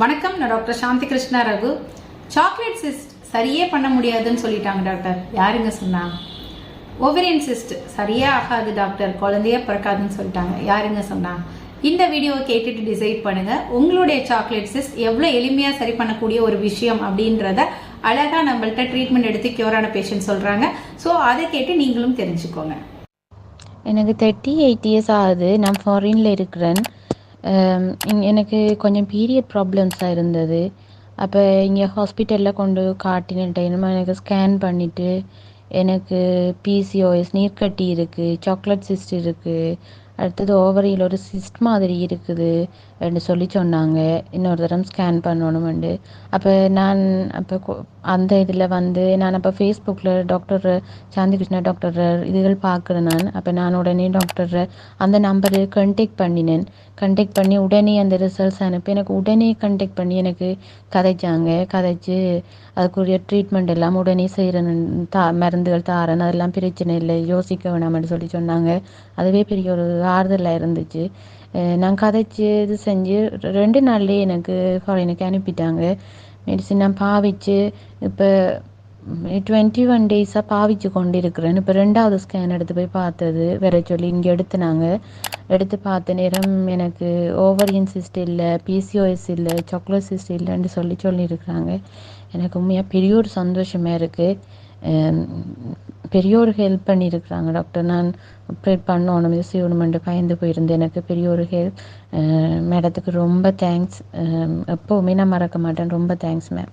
வணக்கம் நான் doctor Shanti Krishna Raghu. Chocolate cyst சரியே பண்ண முடியாதுன்னு சொல்லிட்டாங்க டாக்டர். யாருங்க சொன்னா? ஓவரியன் சிஸ்ட் சரியே ஆகாது டாக்டர். குழந்தையே பிறக்காதுன்னு சொல்லிட்டாங்க. யாருங்க சொன்னா? இந்த வீடியோவை கேட்டுட்டு டிசைட் பண்ணுங்க. உங்களுடைய சாக்லேட் சிஸ்ட் எவ்வளோ எளிமையாக சரி பண்ணக்கூடிய ஒரு விஷயம் அப்படின்றத அழகாக நம்மள்ட்ட ட்ரீட்மெண்ட் எடுத்து கியூரான பேஷண்ட் சொல்கிறாங்க ஸோ அதை கேட்டு நீங்களும் தெரிஞ்சுக்கோங்க. எனக்கு தேர்ட்டி எயிட் இயர்ஸ் ஆகுது. நான் ஃபாரினில் இருக்கிறேன். எனக்கு கொஞ்சம் பீரியட் ப்ராப்ளம்ஸாக இருந்தது அப்போ இங்கே ஹாஸ்பிட்டலில் கொண்டு காட்டின டைம் எனக்கு ஸ்கேன் பண்ணிவிட்டு எனக்கு பிசிஓஎஸ் நீர்க்கட்டி இருக்குது சாக்லேட் சிஸ்ட் இருக்குது அடுத்தது ஓவரியில் ஒரு சிஸ்ட் மாதிரி இருக்குது என்று சொல்லி சொன்னாங்க. இன்னொரு தரம் ஸ்கேன் பண்ணணுமெண்டு. அப்போ நான் அப்போ அந்த இதில் வந்து நான் அப்போ ஃபேஸ்புக்கில் டாக்டர் சாந்தி கிருஷ்ணா டாக்டர் இதுகள் பார்க்குறேன் நான். அப்போ நான் உடனே டாக்டர் அந்த நம்பரு கண்டெக்ட் பண்ணினேன். கண்டெக்ட் பண்ணி உடனே அந்த ரிசல்ட்ஸ் அனுப்பி எனக்கு உடனே கண்டெக்ட் பண்ணி எனக்கு கதைச்சாங்க. கதைச்சு அதுக்குரிய ட்ரீட்மெண்ட் எல்லாம் உடனே செய்கிறேன் தா மருந்துகள் தாரேன். அதெல்லாம் பிரச்சனை இல்லை. யோசிக்க வேணாம்னு சொல்லி சொன்னாங்க. அதுவே பெரிய ஒரு ஆறுதலாக இருந்துச்சு. நான் கதைச்சு இது செஞ்சு ரெண்டு நாள்லேயே எனக்கு ஃபாரினுக்கு அனுப்பிட்டாங்க. மெடிசின் நான் பாவிச்சு இப்போ டுவெண்ட்டி ஒன் டேஸாக பாவிச்சு கொண்டு இருக்கிறேன் இப்போ ரெண்டாவது ஸ்கேன் எடுத்து போய் பார்த்தது வேற சொல்லி இங்கே எடுத்துனாங்க. எடுத்து பார்த்த நேரம் எனக்கு ஓவரியன் சிஸ்ட் இல்லை பிசிஓஎஸ் இல்லை சாக்லேட் சிஸ்ட் இல்லைன்னு சொல்லி சொல்லியிருக்கிறாங்க. எனக்கு உண்மையாக பெரிய ஒரு சந்தோஷமாக இருக்குது பெரிய ஒரு ஹெல்ப் பண்ணியிருக்கிறாங்க டாக்டர் நான் ஆப்ரேட் பண்ணணும். இது செய்யணுமென்று பயந்து போயிருந்தேன் எனக்கு பெரிய ஒரு ஹெல்ப் மேடத்துக்கு ரொம்ப தேங்க்ஸ் எப்போவுமே நான் மறக்க மாட்டேன். ரொம்ப தேங்க்ஸ் மேம்